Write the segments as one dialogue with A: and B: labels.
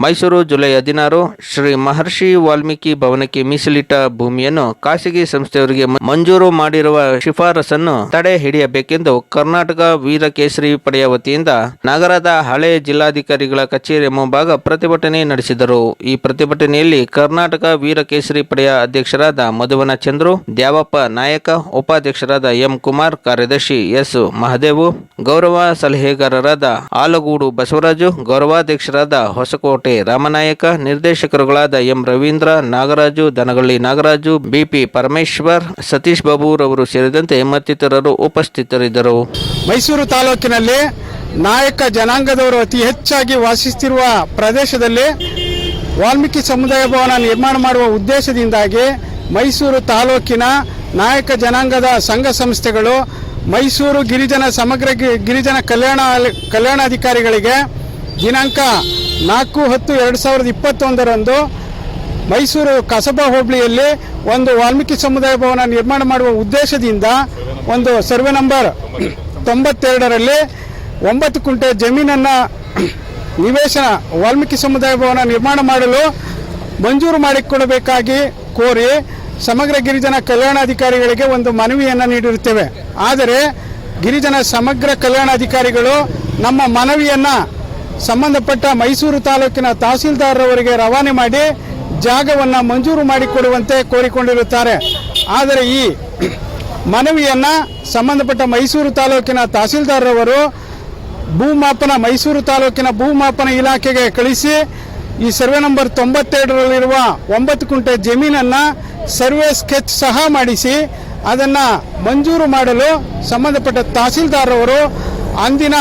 A: Mysuru July ಹದಿನಾರು, ಶ್ರೀ ಮಹರ್ಷಿ ವಾಲ್ಮೀಕಿ ಭವನಕ್ಕೆ ಮೀಸಲಿಟ್ಟ ಭೂಮಿಯನ್ನು ಖಾಸಗಿ ಸಂಸ್ಥೆಯವರಿಗೆ ಮಂಜೂರು ಮಾಡಿರುವ ಶಿಫಾರಸನ್ನು ತಡೆ ಹಿಡಿಯಬೇಕೆಂದು ಕರ್ನಾಟಕ ವೀರಕೇಸರಿ ಪಡೆಯ ವತಿಯಿಂದ ನಗರದ ಹಳೆ ಜಿಲ್ಲಾಧಿಕಾರಿಗಳ ಕಚೇರಿ ಮುಂಭಾಗ ಪ್ರತಿಭಟನೆ ನಡೆಸಿದರು. ಈ ಪ್ರತಿಭಟನೆಯಲ್ಲಿ ಕರ್ನಾಟಕ ವೀರಕೇಸರಿ ಪಡೆಯ ಅಧ್ಯಕ್ಷರಾದ ಮಧುವನ ಚಂದ್ರು, ದ್ಯಾವಪ್ಪ ನಾಯಕ, ಉಪಾಧ್ಯಕ್ಷರಾದ ಎಂ ಕುಮಾರ್, ಕಾರ್ಯದರ್ಶಿ ಎಸ್ ಮಹದೇವು, ಗೌರವ ಸಲಹೆಗಾರರಾದ ಆಲಗೂಡು ಬಸವರಾಜು, ಗೌರವಾಧ್ಯಕ್ಷರಾದ ಹೊಸಕೋಟೆ ರಾಮನಾಯಕ ನಿರ್ದೇಶಕರುಗಳಾದ ಎಂ ರವೀಂದ್ರ, ನಾಗರಾಜು, ದನಗಳ್ಳಿ ನಾಗರಾಜು, ಬಿಪಿ ಪರಮೇಶ್ವರ್, ಸತೀಶ್ ಬಾಬು ರವರು ಸೇರಿದಂತೆ ಮತ್ತಿತರರು ಉಪಸ್ಥಿತರಿದ್ದರು.
B: ಮೈಸೂರು ತಾಲೂಕಿನಲ್ಲಿ ನಾಯಕ ಜನಾಂಗದವರು ಅತಿ ಹೆಚ್ಚಾಗಿ ವಾಸಿಸುತ್ತಿರುವ ಪ್ರದೇಶದಲ್ಲಿ ವಾಲ್ಮೀಕಿ ಸಮುದಾಯ ಭವನ ನಿರ್ಮಾಣ ಮಾಡುವ ಉದ್ದೇಶದಿಂದಾಗಿ ಮೈಸೂರು ತಾಲೂಕಿನ ನಾಯಕ ಜನಾಂಗದ ಸಂಘ ಸಂಸ್ಥೆಗಳು ಮೈಸೂರು ಗಿರಿಜನ ಸಮಗ್ರ ಗಿರಿಜನ ಕಲ್ಯಾಣ, ಕಲ್ಯಾಣಾಧಿಕಾರಿಗಳಿಗೆ ದಿನಾಂಕ ನಾಲ್ಕು ಹತ್ತು ಎರಡು ಸಾವಿರದ ಇಪ್ಪತ್ತೊಂದರಂದು ಮೈಸೂರು ಕಸಬಾ ಹೋಬಳಿಯಲ್ಲಿ ಒಂದು ವಾಲ್ಮೀಕಿ ಸಮುದಾಯ ಭವನ ನಿರ್ಮಾಣ ಮಾಡುವ ಉದ್ದೇಶದಿಂದ ಒಂದು ಸರ್ವೆ ನಂಬರ್ ತೊಂಬತ್ತೆರಡರಲ್ಲಿ ಒಂಬತ್ತು ಕುಂಟೆ ಜಮೀನನ್ನು ನಿವೇಶನ ವಾಲ್ಮೀಕಿ ಸಮುದಾಯ ಭವನ ನಿರ್ಮಾಣ ಮಾಡಲು ಮಂಜೂರು ಮಾಡಿಕೊಡಬೇಕಾಗಿ ಕೋರಿ ಸಮಗ್ರ ಗಿರಿಜನ ಕಲ್ಯಾಣಾಧಿಕಾರಿಗಳಿಗೆ ಒಂದು ಮನವಿಯನ್ನು ನೀಡಿರುತ್ತೇವೆ. ಆದರೆ ಗಿರಿಜನ ಸಮಗ್ರ ಕಲ್ಯಾಣಾಧಿಕಾರಿಗಳು ನಮ್ಮ ಮನವಿಯನ್ನು ಸಂಬಂಧಪಟ್ಟ ಮೈಸೂರು ತಾಲೂಕಿನ ತಹಸೀಲ್ದಾರರವರಿಗೆ ರವಾನೆ ಮಾಡಿ ಜಾಗವನ್ನು ಮಂಜೂರು ಮಾಡಿಕೊಡುವಂತೆ ಕೋರಿಕೊಂಡಿರುತ್ತಾರೆ. ಆದರೆ ಈ ಮನವಿಯನ್ನು ಸಂಬಂಧಪಟ್ಟ ಮೈಸೂರು ತಾಲೂಕಿನ ತಹಸೀಲ್ದಾರರವರು ಭೂಮಾಪನ, ಮೈಸೂರು ತಾಲೂಕಿನ ಭೂಮಾಪನ ಇಲಾಖೆಗೆ ಕಳಿಸಿ ಈ ಸರ್ವೆ ನಂಬರ್ ತೊಂಬತ್ತೆರಡರಲ್ಲಿರುವ ಒಂಬತ್ತು ಕುಂಟೆ ಜಮೀನನ್ನು ಸರ್ವೆ ಸ್ಕೆಚ್ ಸಹ ಮಾಡಿಸಿ ಅದನ್ನು ಮಂಜೂರು ಮಾಡಲು ಸಂಬಂಧಪಟ್ಟ ತಹಸೀಲ್ದಾರರವರು ಅಂದಿನ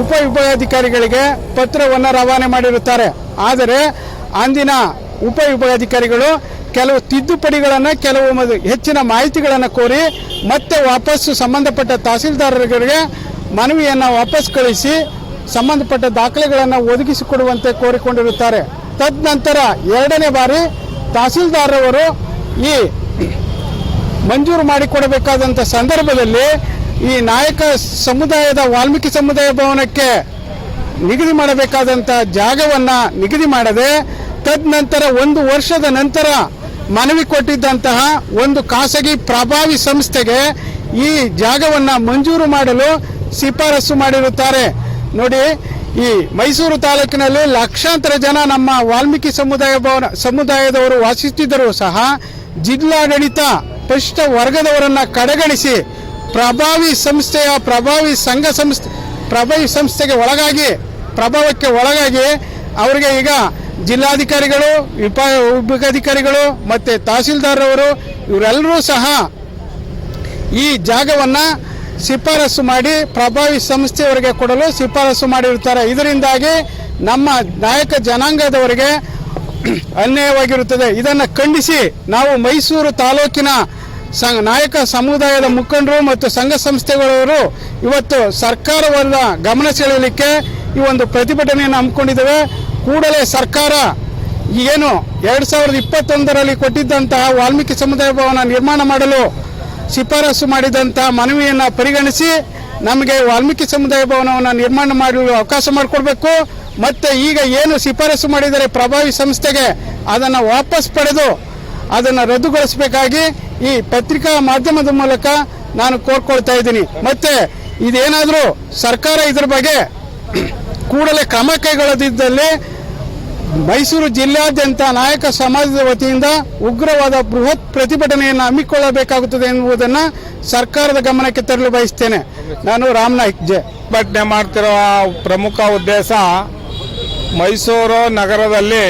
B: ಉಪವಿಭಾಗಾಧಿಕಾರಿಗಳಿಗೆ ಪತ್ರವನ್ನು ರವಾನೆ ಮಾಡಿರುತ್ತಾರೆ. ಆದರೆ ಅಂದಿನ ಉಪ ವಿಭಾಗಾಧಿಕಾರಿಗಳು ಕೆಲವು ತಿದ್ದುಪಡಿಗಳನ್ನು, ಕೆಲವು ಹೆಚ್ಚಿನ ಮಾಹಿತಿಗಳನ್ನು ಕೋರಿ ಮತ್ತೆ ವಾಪಸ್ಸು ಸಂಬಂಧಪಟ್ಟ ತಹಸೀಲ್ದಾರರಿಗೆ ಮನವಿಯನ್ನು ವಾಪಸ್ ಕಳಿಸಿ ಸಂಬಂಧಪಟ್ಟ ದಾಖಲೆಗಳನ್ನು ಒದಗಿಸಿಕೊಡುವಂತೆ ಕೋರಿಕೊಂಡಿರುತ್ತಾರೆ. ತದನಂತರ ಎರಡನೇ ಬಾರಿ ತಹಸೀಲ್ದಾರರವರು ಈ ಮಂಜೂರು ಮಾಡಿಕೊಡಬೇಕಾದಂಥ ಸಂದರ್ಭದಲ್ಲಿ ಈ ನಾಯಕ ಸಮುದಾಯದ, ವಾಲ್ಮೀಕಿ ಸಮುದಾಯ ಭವನಕ್ಕೆ ನಿಗದಿ ಮಾಡಬೇಕಾದಂಥ ಜಾಗವನ್ನು ನಿಗದಿ ಮಾಡದೆ, ತದನಂತರ ಒಂದು ವರ್ಷದ ನಂತರ ಮನವಿ ಕೊಟ್ಟಿದ್ದಂತಹ ಒಂದು ಖಾಸಗಿ ಪ್ರಭಾವಿ ಸಂಸ್ಥೆಗೆ ಈ ಜಾಗವನ್ನು ಮಂಜೂರು ಮಾಡಲು ಶಿಫಾರಸು ಮಾಡಿರುತ್ತಾರೆ. ನೋಡಿ, ಈ ಮೈಸೂರು ತಾಲೂಕಿನಲ್ಲಿ ಲಕ್ಷಾಂತರ ಜನ ನಮ್ಮ ವಾಲ್ಮೀಕಿ ಸಮುದಾಯ ಭವನ, ಸಮುದಾಯದವರು ವಾಸಿಸುತ್ತಿದ್ದರೂ ಸಹ ಜಿಲ್ಲಾಡಳಿತ ಪರಿಷ್ಠ ವರ್ಗದವರನ್ನ ಕಡೆಗಣಿಸಿ ಪ್ರಭಾವಿ ಸಂಸ್ಥೆಯ ಪ್ರಭಾವಿ ಸಂಘ ಸಂಸ್ಥೆ, ಪ್ರಭಾವಿ ಸಂಸ್ಥೆಗೆ ಒಳಗಾಗಿ, ಪ್ರಭಾವಕ್ಕೆ ಒಳಗಾಗಿ ಅವರಿಗೆ ಈಗ ಜಿಲ್ಲಾಧಿಕಾರಿಗಳು ವಿಪ ವಿಭಾಗಾಧಿಕಾರಿಗಳು ಮತ್ತು ತಹಸೀಲ್ದಾರವರು ಇವರೆಲ್ಲರೂ ಸಹ ಈ ಜಾಗವನ್ನು ಶಿಫಾರಸು ಮಾಡಿ ಪ್ರಭಾವಿ ಸಂಸ್ಥೆಯವರಿಗೆ ಕೊಡಲು ಶಿಫಾರಸು ಮಾಡಿರುತ್ತಾರೆ ಇದರಿಂದಾಗಿ ನಮ್ಮ ನಾಯಕ ಜನಾಂಗದವರಿಗೆ ಅನ್ಯಾಯವಾಗಿರುತ್ತದೆ. ಇದನ್ನು ಖಂಡಿಸಿ ನಾವು ಮೈಸೂರು ತಾಲೂಕಿನ ನಾಯಕ ಸಮುದಾಯದ ಮುಖಂಡರು ಮತ್ತು ಸಂಘ ಸಂಸ್ಥೆಗಳವರು ಇವತ್ತು ಸರ್ಕಾರವನ್ನ ಗಮನ ಸೆಳೆಯಲಿಕ್ಕೆ ಈ ಒಂದು ಪ್ರತಿಭಟನೆಯನ್ನು ಹಮ್ಮಿಕೊಂಡಿದ್ದೇವೆ. ಕೂಡಲೇ ಸರ್ಕಾರ ಏನು ಎರಡು ಸಾವಿರದ ಇಪ್ಪತ್ತೊಂದರಲ್ಲಿ ಕೊಟ್ಟಿದ್ದಂತಹ ವಾಲ್ಮೀಕಿ ಸಮುದಾಯ ಭವನ ನಿರ್ಮಾಣ ಮಾಡಲು ಶಿಫಾರಸು ಮಾಡಿದಂತಹ ಮನವಿಯನ್ನು ಪರಿಗಣಿಸಿ ನಮಗೆ ವಾಲ್ಮೀಕಿ ಸಮುದಾಯ ಭವನವನ್ನು ನಿರ್ಮಾಣ ಮಾಡಲು ಅವಕಾಶ ಮಾಡಿಕೊಡ್ಬೇಕು. ಮತ್ತೆ ಈಗ ಏನು ಶಿಫಾರಸು ಮಾಡಿದರೆ ಪ್ರಭಾವಿ ಸಂಸ್ಥೆಗೆ ಅದನ್ನು ವಾಪಸ್ ಪಡೆದು ಅದನ್ನು ರದ್ದುಗೊಳಿಸಬೇಕಾಗಿ ಈ ಪತ್ರಿಕಾ ಮಾಧ್ಯಮದ ಮೂಲಕ ನಾನು ಕೋರ್ಕೊಳ್ತಾ ಇದ್ದೀನಿ. ಮತ್ತೆ ಇದೇನಾದರೂ ಸರ್ಕಾರ ಇದ್ರ ಬಗ್ಗೆ ಕೂಡಲೇ ಕ್ರಮ ಕೈಗೊಳ್ಳದಿದ್ದಲ್ಲಿ ಮೈಸೂರು ಜಿಲ್ಲಾದ್ಯಂತ ನಾಯಕ ಸಮಾಜದ ವತಿಯಿಂದ ಉಗ್ರವಾದ ಬೃಹತ್ ಪ್ರತಿಭಟನೆಯನ್ನು ಹಮ್ಮಿಕೊಳ್ಳಬೇಕಾಗುತ್ತದೆ ಎನ್ನುವುದನ್ನು ಸರ್ಕಾರದ ಗಮನಕ್ಕೆ ತರಲು ಬಯಸ್ತೇನೆ. ನಾನು ರಾಮನಾಯ್ಕ್ ಜೆ.
C: ಪ್ರತಿಭಟನೆ ಮಾಡ್ತಿರೋ ಪ್ರಮುಖ ಉದ್ದೇಶ ಮೈಸೂರು ನಗರದಲ್ಲಿ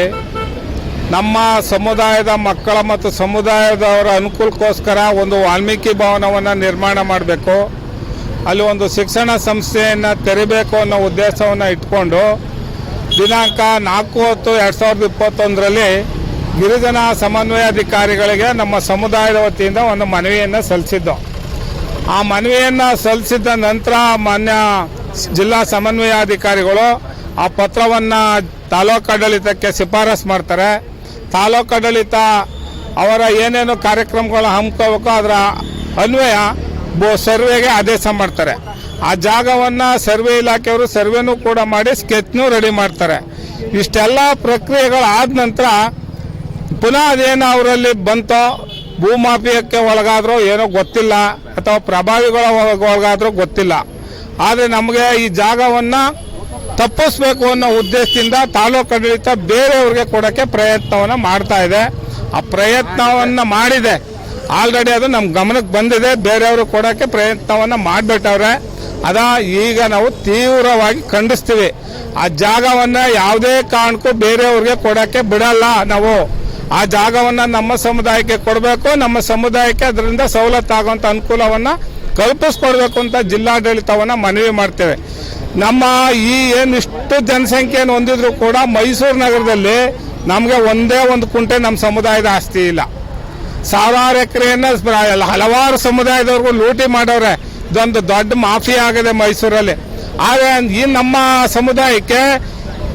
C: ನಮ್ಮ ಸಮುದಾಯದ ಮಕ್ಕಳ ಮತ್ತು ಸಮುದಾಯದವರ ಅನುಕೂಲಕ್ಕೋಸ್ಕರ ಒಂದು ವಾಲ್ಮೀಕಿ ಭವನವನ್ನು ನಿರ್ಮಾಣ ಮಾಡಬೇಕು. ಅಲ್ಲಿ ಒಂದು ಶಿಕ್ಷಣ ಸಂಸ್ಥೆಯನ್ನು ತೆರಿಬೇಕು ಅನ್ನೋ ಉದ್ದೇಶವನ್ನು ಇಟ್ಕೊಂಡು ದಿನಾಂಕ ನಾಲ್ಕು ಹತ್ತು ಎರಡು ಸಾವಿರದ ಇಪ್ಪತ್ತೊಂದರಲ್ಲಿ ಗಿರಿಜನ ಸಮನ್ವಯಾಧಿಕಾರಿಗಳಿಗೆ ನಮ್ಮ ಸಮುದಾಯದ ವತಿಯಿಂದ ಒಂದು ಮನವಿಯನ್ನು ಸಲ್ಲಿಸಿದ್ದು. ಆ ಮನವಿಯನ್ನು ಸಲ್ಲಿಸಿದ ನಂತರ ಮಾನ್ಯ ಜಿಲ್ಲಾ ಸಮನ್ವಯ ಅಧಿಕಾರಿಗಳು ಆ ಪತ್ರವನ್ನು ತಾಲೂಕು ಆಡಳಿತಕ್ಕೆ ಶಿಫಾರಸ್ ಮಾಡ್ತಾರೆ. ತಾಲೂಕು ಆಡಳಿತ ಅವರ ಏನೇನು ಕಾರ್ಯಕ್ರಮಗಳು ಹಮ್ಮಿಕೋಬೇಕು ಅದರ ಅನ್ವಯ ಬೋ- ಸರ್ವೆಗೆ ಆದೇಶ ಮಾಡ್ತಾರೆ. ಆ ಜಾಗವನ್ನು ಸರ್ವೆ ಇಲಾಖೆಯವರು ಸರ್ವೆನೂ ಕೂಡ ಮಾಡಿ ಸ್ಕೆಚ್ನೂ ರೆಡಿ ಮಾಡ್ತಾರೆ. ಇಷ್ಟೆಲ್ಲ ಪ್ರಕ್ರಿಯೆಗಳು ಆದ ನಂತರ ಪುನಃ ಅದೇನು ಅವರಲ್ಲಿ ಬಂತೋ, ಭೂಮಾಫಿಯಕ್ಕೆ ಒಳಗಾದರೂ ಏನೋ ಗೊತ್ತಿಲ್ಲ, ಅಥವಾ ಪ್ರಭಾವಿಗಳ ಒಳಗಾದರೂ ಗೊತ್ತಿಲ್ಲ. ಆದರೆ ನಮಗೆ ಈ ಜಾಗವನ್ನು ತಪ್ಪಿಸ್ಬೇಕು ಅನ್ನೋ ಉದ್ದೇಶದಿಂದ ತಾಲೂಕು ಆಡಳಿತ ಬೇರೆಯವ್ರಿಗೆ ಕೊಡೋಕ್ಕೆ ಪ್ರಯತ್ನವನ್ನು ಮಾಡ್ತಾ ಇದೆ. ಆ ಪ್ರಯತ್ನವನ್ನು ಮಾಡಿದೆ. ಆಲ್ರೆಡಿ ಅದು ನಮ್ಮ ಗಮನಕ್ಕೆ ಬಂದಿದೆ. ಬೇರೆಯವರು ಕೊಡೋಕ್ಕೆ ಪ್ರಯತ್ನವನ್ನು ಮಾಡಿಬಿಟ್ಟವ್ರೆ. ಅದ ಈಗ ನಾವು ತೀವ್ರವಾಗಿ ಖಂಡಿಸ್ತೀವಿ. ಆ ಜಾಗವನ್ನು ಯಾವುದೇ ಕಾರಣಕ್ಕೂ ಬೇರೆಯವ್ರಿಗೆ ಕೊಡೋಕ್ಕೆ ಬಿಡಲ್ಲ ನಾವು. ಆ ಜಾಗವನ್ನು ನಮ್ಮ ಸಮುದಾಯಕ್ಕೆ ಕೊಡಬೇಕು. ನಮ್ಮ ಸಮುದಾಯಕ್ಕೆ ಅದರಿಂದ ಸವಲತ್ತಾಗುವಂಥ ಅನುಕೂಲವನ್ನು ಕಲ್ಪಿಸ್ಕೊಡ್ಬೇಕು ಅಂತ ಜಿಲ್ಲಾಡಳಿತವನ್ನು ಮನವಿ ಮಾಡ್ತೇವೆ. ನಮ್ಮ ಈ ಏನಿಷ್ಟು ಜನಸಂಖ್ಯೆಯನ್ನು ಹೊಂದಿದ್ರು ಕೂಡ ಮೈಸೂರು ನಗರದಲ್ಲಿ ನಮಗೆ ಒಂದೇ ಒಂದು ಕುಂಟೆ ನಮ್ಮ ಸಮುದಾಯದ ಆಸ್ತಿ ಇಲ್ಲ. ಸಾವಿರಾರು ಎಕರೆಯನ್ನು ಹಲವಾರು ಸಮುದಾಯದವ್ರಿಗೂ ಲೂಟಿ ಮಾಡೋರೆ. ಇದೊಂದು ದೊಡ್ಡ ಮಾಫಿ ಆಗಿದೆ ಮೈಸೂರಲ್ಲಿ. ಆದರೆ ಈ ನಮ್ಮ ಸಮುದಾಯಕ್ಕೆ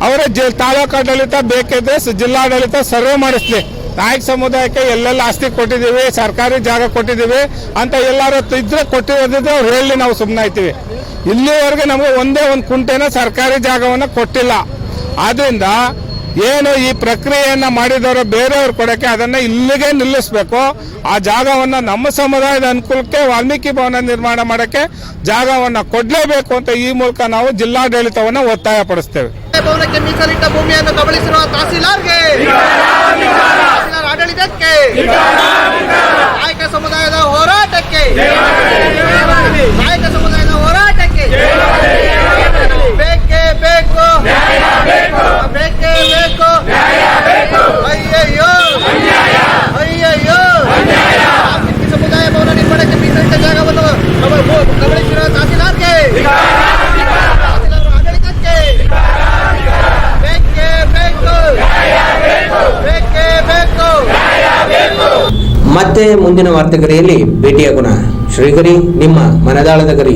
C: ಅವರ ಜಿ ತಾಲೂಕು ಆಡಳಿತ ಬೇಕಿದ್ರೆ ಜಿಲ್ಲಾಡಳಿತ ಸರ್ವೆ ಮಾಡಿಸ್ಲಿ. ನಾಯಕ ಸಮುದಾಯಕ್ಕೆ ಎಲ್ಲೆಲ್ಲ ಆಸ್ತಿ ಕೊಟ್ಟಿದ್ದೀವಿ, ಸರ್ಕಾರಿ ಜಾಗ ಕೊಟ್ಟಿದ್ದೀವಿ ಅಂತ ಎಲ್ಲರೂ ಇದ್ರೆ ಕೊಟ್ಟಿರೋದಿದ್ರೆ ಅವ್ರು ಹೇಳಿ ನಾವು ಸುಮ್ಮನೆ ಆಯ್ತೀವಿ ಇಲ್ಲಿವರೆಗೆ ನಮಗೆ ಒಂದೇ ಒಂದು ಕುಂಟೆನ ಸರ್ಕಾರಿ ಜಾಗವನ್ನು ಕೊಟ್ಟಿಲ್ಲ. ಆದ್ರಿಂದ ಏನು ಈ ಪ್ರಕ್ರಿಯೆಯನ್ನ ಮಾಡಿದವರು ಬೇರೆಯವ್ರು ಕೊಡೋಕ್ಕೆ ಅದನ್ನ ಇಲ್ಲಿಗೆ ನಿಲ್ಲಿಸಬೇಕು. ಆ ಜಾಗವನ್ನ ನಮ್ಮ ಸಮುದಾಯದ ಅನುಕೂಲಕ್ಕೆ, ವಾಲ್ಮೀಕಿ ಭವನ ನಿರ್ಮಾಣ ಮಾಡಕ್ಕೆ ಜಾಗವನ್ನ ಕೊಡ್ಲೇಬೇಕು ಅಂತ ಈ ಮೂಲಕ ನಾವು ಜಿಲ್ಲಾಡಳಿತವನ್ನು ಒತ್ತಾಯ ಪಡಿಸ್ತೇವೆ.
D: ಭೂಮಿಯನ್ನು ಸಮುದಾಯದ ಹೋರಾಟಕ್ಕೆ ನಾಯಕ ಹೋರಾಟಕ್ಕೆ
E: ಮತ್ತೆ ಮುಂದಿನ ವಾರ್ತೆಗರಿಯಲ್ಲಿ ಭೇಟಿಯಾಗೋಣ. ಶ್ರೀಗರಿ ನಿಮ್ಮ ಮನದಾಳದ ಗರಿ.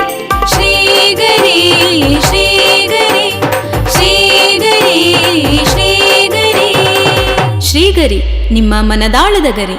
F: ನಿಮ್ಮ ಮನದಾಳದ ಗರಿ.